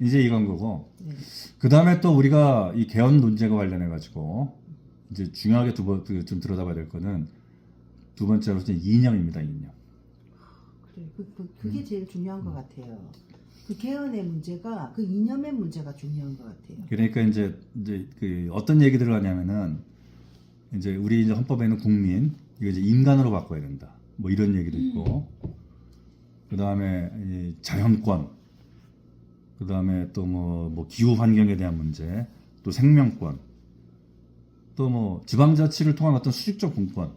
이제 이건 거고 네. 그 다음에 또 우리가 이 개헌 논쟁과 관련해 가지고 이제 중요하게 두 번 좀 들여다봐야 될 거는 두 번째로 이제 이념입니다 이념. 그래, 그, 그, 그게 제일 중요한 것 같아요. 그 개헌의 문제가 그 이념의 문제가 중요한 것 같아요. 그러니까 이제 이제 그 어떤 얘기들을 하냐면은 이제 우리 이제 헌법에는 국민 이거 이제 인간으로 바꿔야 된다. 뭐 이런 얘기도 있고 그 다음에 자연권 그 다음에 또뭐 뭐 기후 환경에 대한 문제 또 생명권 또 뭐 지방자치를 통한 어떤 수직적 분권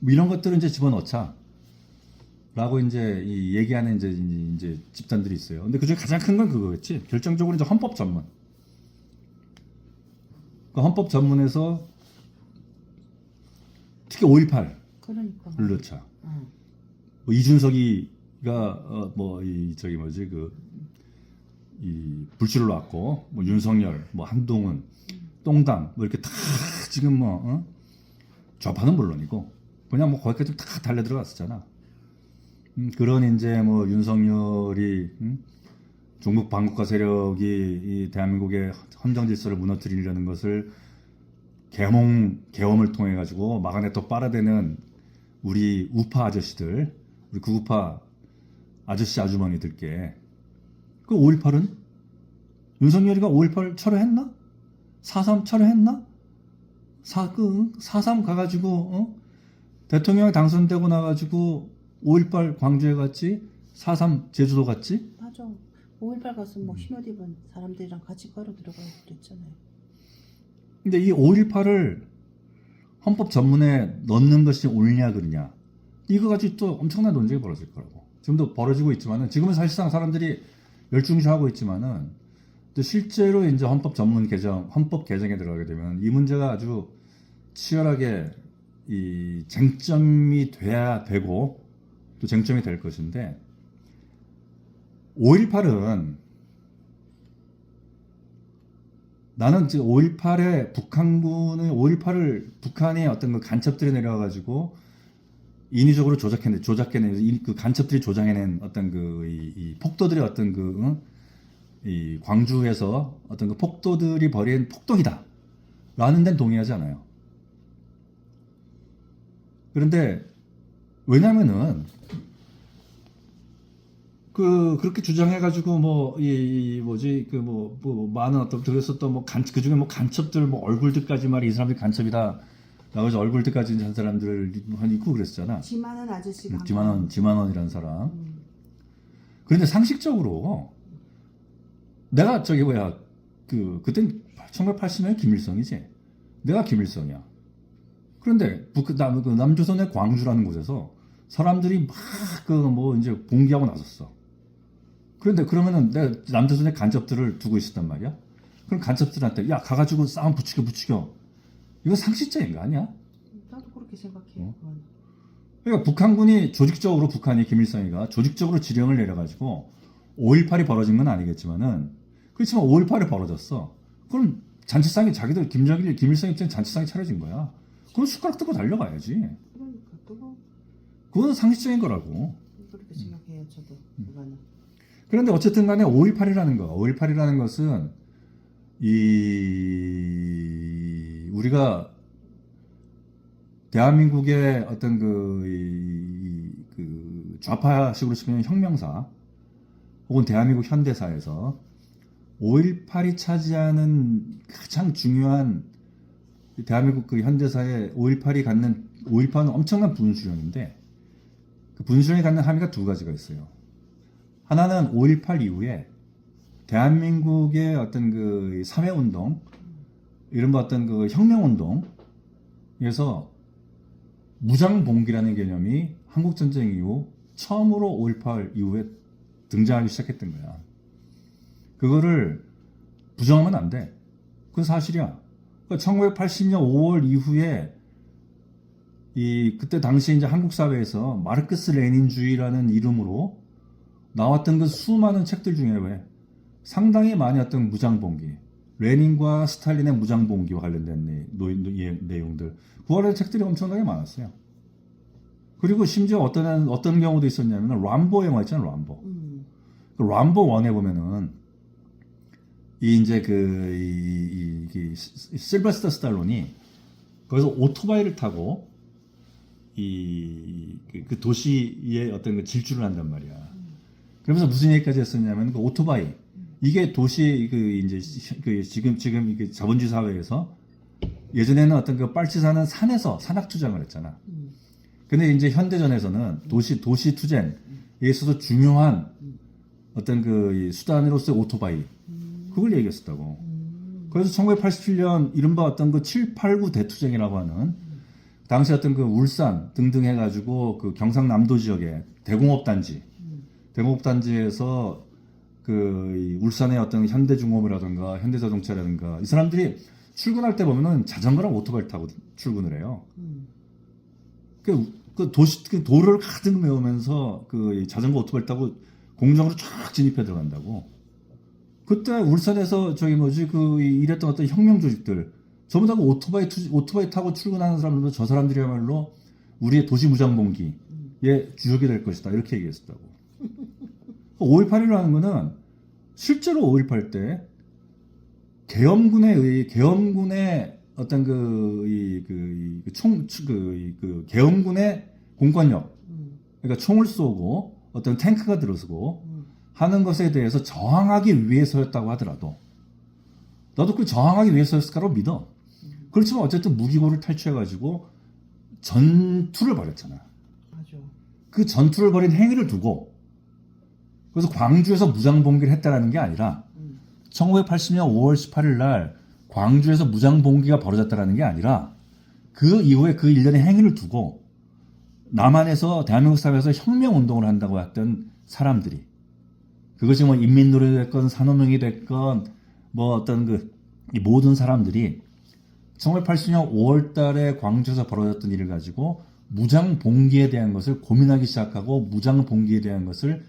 뭐 이런 것들을 이제 집어넣자. 라고 이제 이 얘기하는 이제 이제 집단들이 있어요. 근데 그중에 가장 큰 건 그거겠지. 결정적으로 이제 헌법 전문. 그 헌법 전문에서 특히 5.18을 그러니까. 넣자. 어. 뭐 이준석이가 어 뭐이 저기 뭐지 그 이 불출을 놨고 뭐 윤석열 뭐 한동훈 똥당 뭐 이렇게 다 지금 뭐 어? 좌파는 물론이고 그냥 뭐 거기까지 다 달려 들어갔었잖아. 음, 그런 이제 뭐 윤석열이 음? 종북 반국가 세력이 이 대한민국의 헌정 질서를 무너뜨리려는 것을 계몽 계엄을 통해 가지고 막아내 또 빨아대는 우리 우파 아저씨들, 우리 구우파 아저씨 아주머니들께 그 5.18은 윤석열이가 5.18 철회했나? 4.3 철회했나? 4, 그, 4.3 가가지고, 어? 대통령이 당선되고 나가지고 5.18 광주에 갔지? 4.3 제주도 갔지? 맞아. 5.18 가서 음. 뭐 흰옷 입은 사람들이랑 같이 걸어 들어가고 그랬잖아요. 근데 이 5.18을 헌법 전문에 넣는 것이 옳냐 그러냐 이거 가지고 또 엄청난 논쟁이 벌어질 거라고 지금도 벌어지고 있지만은 지금은 사실상 사람들이 열중시하고 있지만은 또 실제로 이제 헌법 전문 개정 헌법 개정에 들어가게 되면 이 문제가 아주 치열하게 이 쟁점이 돼야 되고 또 쟁점이 될 것인데 5.18은 나는 지금 5.18에 북한군의 5.18을 북한의 어떤 그 간첩들이 내려와가지고 인위적으로 조작해낸 조작해낸 이- 그 간첩들이 조작해낸 어떤 그이 폭도들의 어떤 그 응? 이 광주에서 어떤 그 폭도들이 벌인 폭동이다 라는 데는 동의하지 않아요. 그런데 왜냐면은 그 그렇게 주장해가지고 뭐이 뭐지 그 뭐 뭐 많은 어떤 그래서 또 뭐 간 그 중에 뭐 간첩들 뭐 얼굴들까지 말이 이 사람들이 간첩이다 나머지 얼굴들까지 한 사람들 한 있고 그랬잖아. 지만은 아저씨가 한 지만원 지만원이라는 사람. 음. 그런데 상식적으로 내가 저기 뭐야 그 그땐 1980년 김일성이지. 내가 김일성이야. 그런데 북 남, 그 남조선의 광주라는 곳에서 사람들이 막 그 뭐 이제 봉기하고 나섰어. 그런데 그러면은 내가 남조선의 간첩들을 두고 있었단 말이야. 그럼 간첩들한테 야 가가지고 싸움 붙이겨 붙이겨. 이거 상식적인 거 아니야? 나도 그렇게 생각해. 어? 그건. 그러니까 북한군이 조직적으로 북한이 김일성이가 조직적으로 지령을 내려가지고 5.18이 벌어진 건 아니겠지만은 그렇지만 5.18이 벌어졌어. 그럼 잔치상이 자기들 김정일, 김일성 입장에 잔치상이 차려진 거야. 그럼 숟가락 들고 달려가야지. 그러니까 또 그건 상식적인 거라고. 그렇게 생각해요. 저도 음. 그거는. 그런데 어쨌든 간에 5.18이라는 거, 5.18이라는 것은 이 우리가 대한민국의 어떤 그, 이, 그 좌파식으로 치면 혁명사 혹은 대한민국 현대사에서 5.18이 차지하는 가장 중요한 대한민국 그 현대사의 5.18이 갖는 5.18은 엄청난 분수령인데 그 분수령이 갖는 함의가 두 가지가 있어요. 하나는 5.18 이후에 대한민국의 어떤 그 사회운동, 이른바 어떤 그 혁명운동에서 무장봉기라는 개념이 한국전쟁 이후 처음으로 5.18 이후에 등장하기 시작했던 거야. 그거를 부정하면 안 돼. 그건 사실이야. 그러니까 1980년 5월 이후에 이 그때 당시 이제 한국 사회에서 마르크스 레닌주의라는 이름으로 나왔던 그 수많은 책들 중에 왜 상당히 많이 어떤 무장봉기, 레닌과 스탈린의 무장봉기와 관련된 내, 예- 내용들, 그 관련 책들이 엄청나게 많았어요. 그리고 심지어 어떤 어떤 경우도 있었냐면 람보 영화 있잖아요, 람보. 음. 그 람보 원에 보면은 이 이제 그, 이, 이, 이 시- 실버스터 스탈론이 거기서 오토바이를 타고 이, 그, 그 도시의 어떤 그 질주를 한단 말이야. 그러면서 무슨 얘기까지 했었냐면 그 오토바이. 이게 도시 그 이제 시- 그 지금 지금 이게 자본주의 사회에서 예전에는 어떤 그 빨치산은 산에서 산악 투쟁을 했잖아. 음. 근데 이제 현대전에서는 도시 도시 투쟁에 있어서 중요한 어떤 그이 수단으로서의 오토바이 그걸 얘기했었다고. 음. 그래서 1987년 이른바 어떤 그 789 대투쟁이라고 하는 당시 어떤 그 울산 등등 해가지고 그 경상남도 지역에 대공업 단지, 대공업 단지에서 그이 울산의 어떤 현대중공업이라든가 현대자동차라든가 이 사람들이 출근할 때 보면은 자전거랑 오토바이를 타고 출근을 해요. 음. 그, 그 도시 그 도로를 가득 메우면서 그이 자전거 오토바이 타고 공장으로 쫙 진입해 들어간다고. 그때 울산에서 저기 뭐지 그 이- 일했던 어떤 혁명 조직들 전부 다 그 오토바이 투, 오토바이 타고 출근하는 사람들도 저 사람들이야말로 우리의 도시 무장봉기의 주역이 될 것이다 이렇게 얘기했었다고. 5.18이라는 거는 실제로 5.18 때 계엄군에 의 계엄군의 어떤 그이그총 그, 그 계엄군의 공권력 음. 그러니까 총을 쏘고 어떤 탱크가 들어서고 음. 하는 것에 대해서 저항하기 위해서였다고 하더라도 나도 그 저항하기 위해서였을까로 믿어. 그렇지만 어쨌든 무기고를 탈취해가지고 전투를 벌였잖아. 맞아. 그 전투를 벌인 행위를 두고 그래서 광주에서 무장봉기를 했다라는 게 아니라 음. 1980년 5월 18일 날 광주에서 무장봉기가 벌어졌다라는 게 아니라 그 이후에 그 일련의 행위를 두고 남한에서 대한민국 사회에서 혁명 운동을 한다고 했던 사람들이 그것이 뭐 인민노래가 됐건 산업명이 됐건 뭐 어떤 그이 모든 사람들이 1980년 5월 달에 광주에서 벌어졌던 일을 가지고 무장 봉기에 대한 것을 고민하기 시작하고 무장 봉기에 대한 것을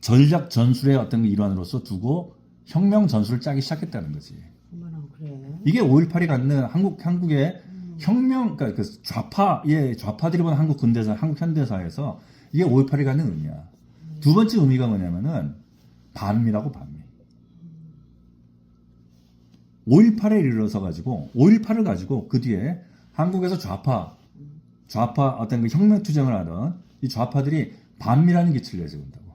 전략 전술의 어떤 일환으로서 두고 혁명 전술을 짜기 시작했다는 거지. 그래. 이게 5.18이 갖는 한국 한국의 음. 혁명 그러니까 그 좌파의 좌파들이 보는 한국 근대사 한국 현대사에서 이게 5.18이 갖는 의미야. 두 번째 의미가 뭐냐면은 반미라고 반미. 5.18에 이르러서 가지고 5.18을 가지고 그 뒤에 한국에서 좌파 좌파 어떤 그 혁명 투쟁을 하던 이 좌파들이 반미라는 기치를 내세운다고.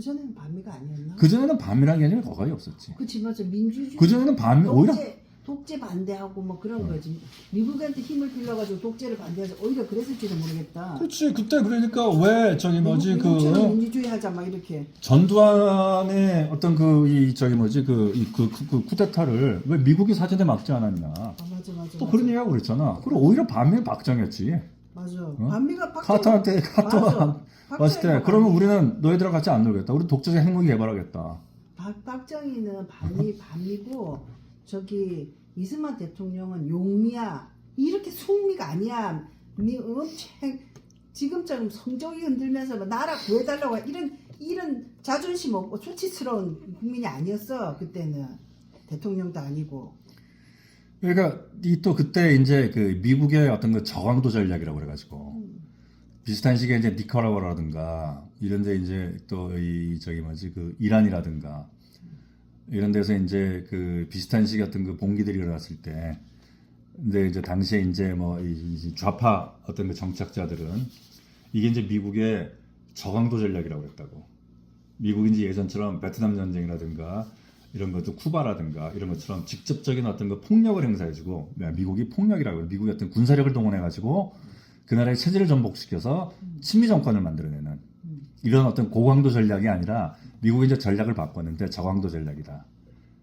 그 전에는 반미가 아니었나? 그 전에는 반미라는 개념이 거의 없었지. 그치 맞아 민주주의. 그 전에는 반미 오히려 독재 독재 반대하고 뭐 그런 거지. 미국한테 힘을 빌려가지고 독재를 반대해서 오히려 그랬을지도 모르겠다. 그렇지 그때 그러니까 왜 저기 뭐지 미국, 미국처럼 그 민주주의 하자 막 이렇게. 전두환의 어떤 그 이 저기 뭐지 그그 그, 그, 그 쿠데타를 왜 미국이 사전에 막지 않았냐 아 맞아 맞아. 또 맞아. 그런 얘기하고 그랬잖아 그리고 오히려 반면 박정희였지 맞아. 반미가 박정희- 카터한테 맞아. 카터가 봤을 때 박정희가. 그러면 우리는 너희들하고 같이 안 놀겠다. 우리 독자적 핵무기 개발하겠다. 박, 박정희는 반미 반미고 저기 이승만 대통령은 용미야. 이렇게 속미가 아니야. 미 엄청 지금처럼 성적이 흔들면서 막 나라 구해달라고 이런 이런 자존심 없고 수치스러운 국민이 아니었어 그때는. 대통령도 아니고 그러니까 이 또 그때 이제 그 미국의 어떤 그 저강도 전략이라고 그래가지고 비슷한 시기에 이제 니카라과라든가 이런 데 이제 또 이 저기 뭐지 그 이란이라든가 이런 데서 이제 그 비슷한 시기 어떤 그 봉기들이 일어났을 때 근데 이제 당시에 이제 뭐이 이 좌파 어떤 그 정착자들은 이게 이제 미국의 저강도 전략이라고 그랬다고. 미국이 이제 예전처럼 베트남 전쟁이라든가 이런 것도 쿠바라든가 이런 것처럼 직접적인 어떤 그 폭력을 행사해주고 미국이 폭력이라고. 미국의 어떤 군사력을 동원해가지고 그 나라의 체제를 전복시켜서 친미 정권을 만들어내는 이런 어떤 고강도 전략이 아니라 미국이 이제 전략을 바꿨는데 저강도 전략이다.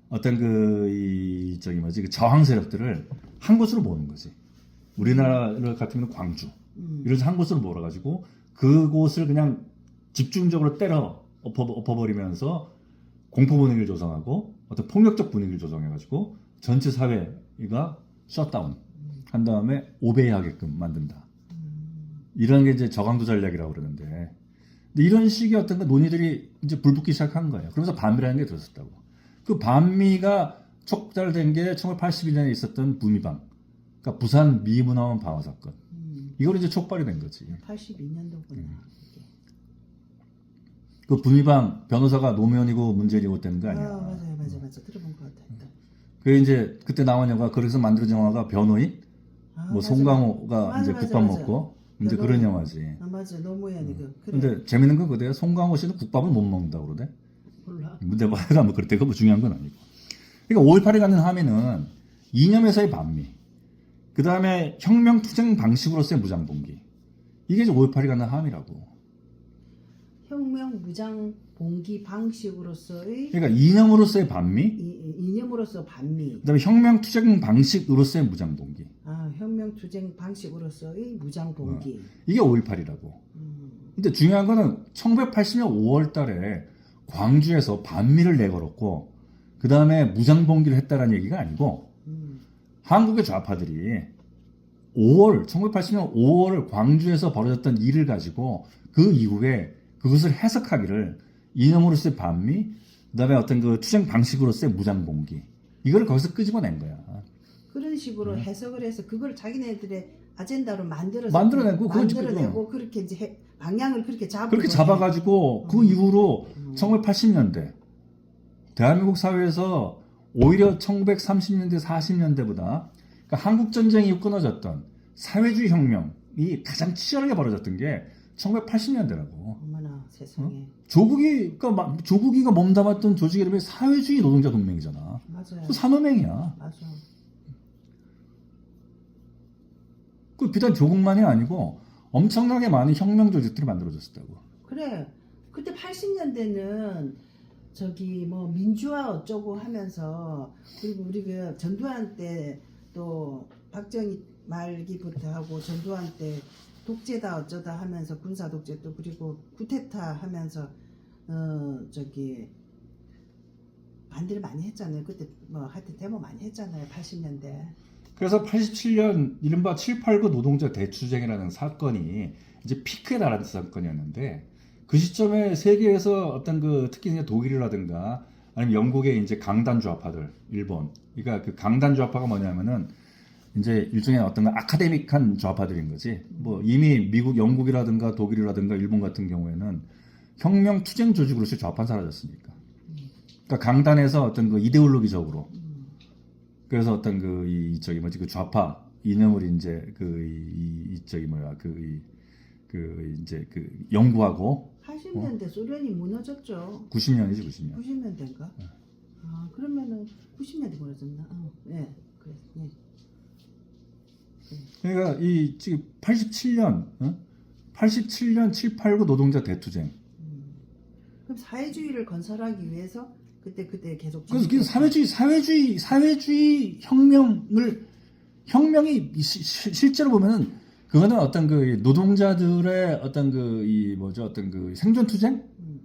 어떤 그, 이, 저기 뭐지, 그 저항 세력들을 한 곳으로 모으는 거지. 우리나라 같은 경우는 광주. 음. 이래서 한 곳으로 몰아가지고 그곳을 그냥 집중적으로 때려 엎어, 엎어버리면서 공포 분위기를 조성하고 어떤 폭력적 분위기를 조성해가지고 전체 사회가 셧다운 한 다음에 오베이하게끔 만든다. 이런 게 이제 저강도 전략이라고 그러는데 근데 이런 식의 어떤 그 논의들이 이제 불붙기 시작한 거예요. 그러면서 반미라는 게 들었었다고. 그 반미가 촉발된 게 1981년에 있었던 부미방. 그러니까 부산 미문화원 방화 사건. 음. 이걸 이제 촉발이 된 거지. 82년도구나 음. 그 분위방 변호사가 노무현이고 문재인이고 때는 거 아, 아니야. 맞아요, 맞아요, 맞아요. 들어본 것 같아. 그 이제 그때 나온 영화 거기서 만들어진 영화가 변호인 아, 뭐 맞아. 송강호가 맞아, 이제 맞아, 국밥 맞아. 먹고 이제 변호인. 그런 영화지. 아, 맞아. 노무현이 그. 그래. 근데 재밌는 건 그대요. 송강호 씨는 국밥을 못 먹는다 고 그러대. 몰라. 근데 뭐 하여간 뭐 그럴 때가 뭐 중요한 건 아니고. 그러니까 5.18에 가는 함의는 이념에서의 반미. 그 다음에 혁명 투쟁 방식으로서의 무장봉기. 이게 이제 5.18에 가는 함이라고. 혁명 무장 봉기 방식으로서의 그러니까 이념으로서의 반미. 이, 이- 이념으로서 반미. 그 다음에 혁명 투쟁 방식으로서의 무장봉기. 아, 혁명 투쟁 방식으로서의 무장 봉기. 이게 5.18이라고. 음. 근데 중요한 거는 1980년 5월 달에 광주에서 반미를 내걸었고, 그 다음에 무장봉기를 했다라는 얘기가 아니고, 음. 한국의 좌파들이 5월, 1980년 5월 광주에서 벌어졌던 일을 가지고 그 이후에 그것을 해석하기를 이념으로서의 반미, 그 다음에 어떤 그 투쟁 방식으로서의 무장봉기. 이거를 거기서 끄집어낸 거야. 그런 식으로 네. 해석을 해서 그걸 자기네들의 아젠다로 만들어서 만들어내고 만들어내고 그렇게 이제 해- 방향을 그렇게 잡은 그렇게. 잡아가지고 그 음. 이후로 음. 1980년대 대한민국 사회에서 오히려 1930년대 40년대보다 그러니까 한국 전쟁이 끊어졌던 사회주의 혁명이 가장 치열하게 벌어졌던 게 1980년대라고. 어머나 세상에 조국이 그러니까 막 조국이가 몸담았던 조직 이름이 사회주의 노동자 동맹이잖아. 맞아요 그 산업맹이야. 맞아 그 비단 조국만이 아니고 엄청나게 많은 혁명 조직들이 만들어졌다고. 그래 그때 80년대는 저기 뭐 민주화 어쩌고 하면서 그리고 우리 그 전두환 때 또 박정희 말기부터 하고 전두환 때 독재다 어쩌다 하면서 군사 독재 또 그리고 쿠데타 하면서 어 저기 반대를 많이 했잖아요. 그때 뭐 하여튼 데모 많이 했잖아요. 80년대. 그래서 87년 이른바 789 노동자 대투쟁이라는 사건이 이제 피크에 달한 사건이었는데 그 시점에 세계에서 어떤 그 특히 이제 독일이라든가 아니면 영국의 이제 강단 좌파들 일본. 그러니까 그 강단 좌파가 뭐냐면은 이제 일종의 어떤 그 아카데믹한 좌파들인 거지. 뭐 이미 미국 영국이라든가 독일이라든가 일본 같은 경우에는 혁명 투쟁 조직으로서 좌파는 사라졌으니까. 그러니까 강단에서 어떤 그 이데올로기적으로. 음, 그래서 어떤 그 이 저기 뭐지? 그 좌파 이념을 이제 그이 이 저기 뭐야? 그그 이제 그 연구하고. 80년대 소련이 무너졌죠. 90년이지 90년. 90년대인가? 아 그러면은 90년대 무너졌나? 어, 네, 그래, 네. 그러니까 이 지금 87년 어? 87년 789 노동자 대투쟁. 음. 그럼 사회주의를 건설하기 위해서 그때 그때 계속 그래서 그. 사회주의 사회주의 사회주의 혁명을 혁명이 시- 시- 실제로 보면은 그거는 어떤 그 노동자들의 어떤 그 이 뭐죠 어떤 그 생존 투쟁 음.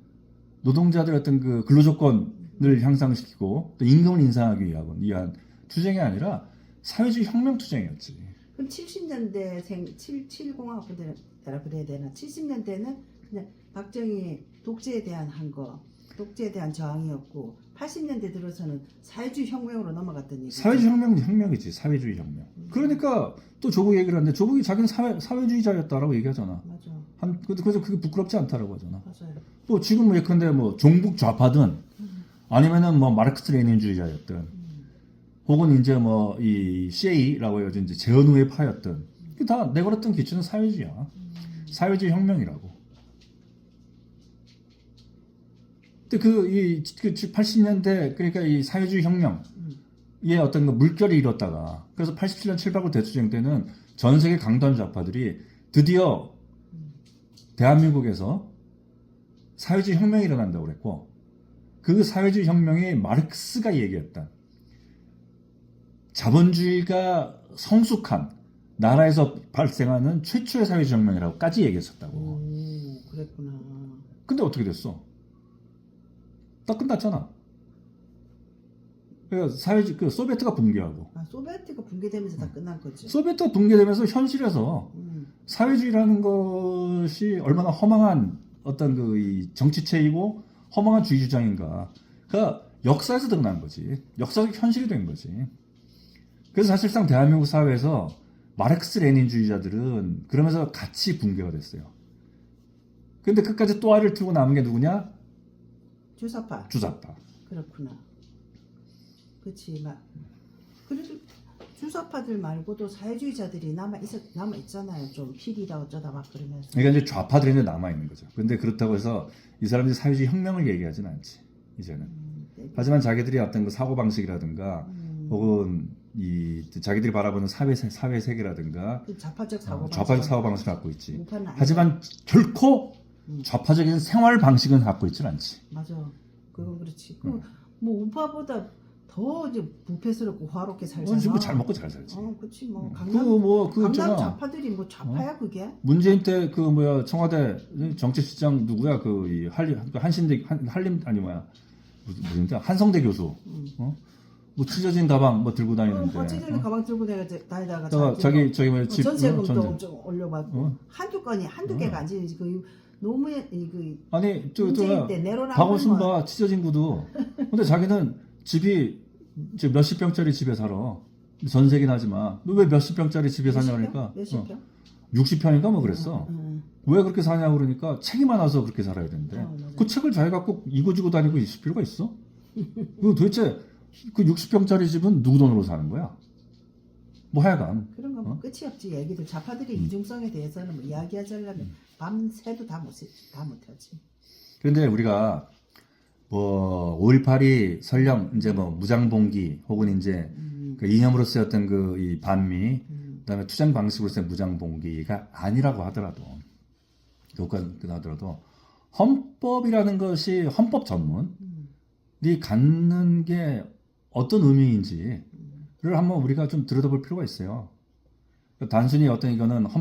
노동자들 어떤 그 근로 조건을 향상시키고 또 임금을 인상하기 위한 위한 투쟁이 아니라 사회주의 혁명 투쟁이었지. 그럼 70년대생 7 70학부대라 그래야 되나? 70년대는 그냥 박정희 독재에 대한 한 거, 독재에 대한 저항이었고 80년대 들어서는 사회주의 혁명으로 넘어갔던 얘기. 사회주의 혁명은 혁명이지 사회주의 혁명. 그러니까 또 조국 얘기를 하는데 조국이 자기는 사회 사회주의자였다라고 얘기하잖아. 맞아, 한 그래서 그게 부끄럽지 않다라고 하잖아. 맞아요. 또 지금 뭐 예컨대 뭐 종북 좌파든 아니면은 뭐 마르크스 레닌주의자였든 음. 혹은 이제 뭐이 CA라고 해야지 이제 파였든 그게 다 내걸었던 기초는 사회주의야. 음. 사회주의 혁명이라고. 근데 그이 그 80년대 그러니까 이 사회주의 혁명의 음. 어떤 그 물결이 일었다가 그래서 87년 789 대투쟁 때는 전 세계 강단 좌파들이 드디어 대한민국에서 사회주의 혁명이 일어난다고 그랬고 그 사회주의 혁명이 마르크스가 얘기했던 자본주의가 성숙한 나라에서 발생하는 최초의 사회주의 혁명이라고까지 얘기했었다고. 오, 그랬구나. 근데 어떻게 됐어? 딱 끝났잖아. 그러니까 사회주의 그 소비에트가 붕괴하고 아, 소비에트가 붕괴되면서 다 끝난 거지. 소비에트가 붕괴되면서 현실에서 음. 사회주의라는 것이 얼마나 허망한 어떤 그 이 정치체이고 허망한 주의 주장인가. 그러니까 역사에서 드러난 거지. 역사적 현실이 된 거지. 그래서 사실상 대한민국 사회에서 마르크스 레닌주의자들은 그러면서 같이 붕괴가 됐어요. 근데 끝까지 또 알을 틀고 남은 게 누구냐? 주사파. 주사파. 그렇구나. 그렇지 막 그래도 주사파들 말고도 사회주의자들이 남아 있 남아 있잖아요. 좀 필이라 어쩌다 막 그러면서. 그러니까 이제 좌파들이 이제 남아 있는 거죠. 근데 그렇다고 해서 이 사람들이 사회주의 혁명을 얘기하지는 않지. 이제는. 음, 네. 하지만 자기들이 어떤 그 사고 방식이라든가 음, 혹은 이 자기들이 바라보는 사회 세- 사회 세계라든가 그 좌파적 사고 어, 좌파적 사고 방식을 갖고 있지. 하지만 결코 음. 좌파적인 생활 방식은 갖고 있지는 않지. 맞아. 그건 그렇지. 음. 그뭐 우파보다 더 이제 부패스럽고 화롭게 살잖아. 어, 지금 잘 먹고 잘 살지. 어, 그렇지 뭐그 강남 뭐그 강남 있잖아. 좌파들이 뭐 좌파야 그게? 문재인 때 그 뭐야 청와대 정책실장 누구야 그이 그 한신대 한, 한림 아니 뭐야 무슨 무슨 데 한성대 교수 음. 어? 뭐 찢어진 가방 뭐 들고 어, 다니는데 버티는 어? 가방 들고 내가 다니다가 저, 자기 저기 뭐야 집 전세금도 어, 전세. 엄청 올려받고 어? 한두 건이 한두 어. 개가 아니지 그 노무현 이 그 아니 저저 문재인 때 내로남불 박원순 뭐봐 찢어진 구두 근데 자기는 집이 이제 몇십 평짜리 집에 살아 전세긴 하지만 너 왜 몇십 평짜리 집에 사냐 그러니까 몇십 어, 평? 60평인가 뭐 그랬어 응, 왜 그렇게 사냐 그러니까 책이 많아서 그렇게 살아야 된대. 어, 맞아요. 그 책을 자기가 꼭 이고 지고 다니고 있을 필요가 있어? 그 도대체 그 60평짜리 집은 누구 돈으로 사는 거야? 뭐 하여간 그런 거뭐 어? 끝이 없지 얘기들 좌파들의 음. 이중성에 대해서는 뭐 이야기하자려면 밤새도 다 못 다 못하지. 그런데 우리가 뭐 5.18이 설령 이제 뭐 무장봉기 혹은 이제 음, 그 이념으로 쓰였던 그이 반미 음, 그다음에 투쟁 방식으로 쓰인 무장봉기가 아니라고 하더라도 그것까지 하더라도 헌법이라는 것이 헌법 전문이 음, 갖는 게 어떤 의미인지를 한번 우리가 좀 들여다볼 필요가 있어요. 단순히 어떤 이거는 헌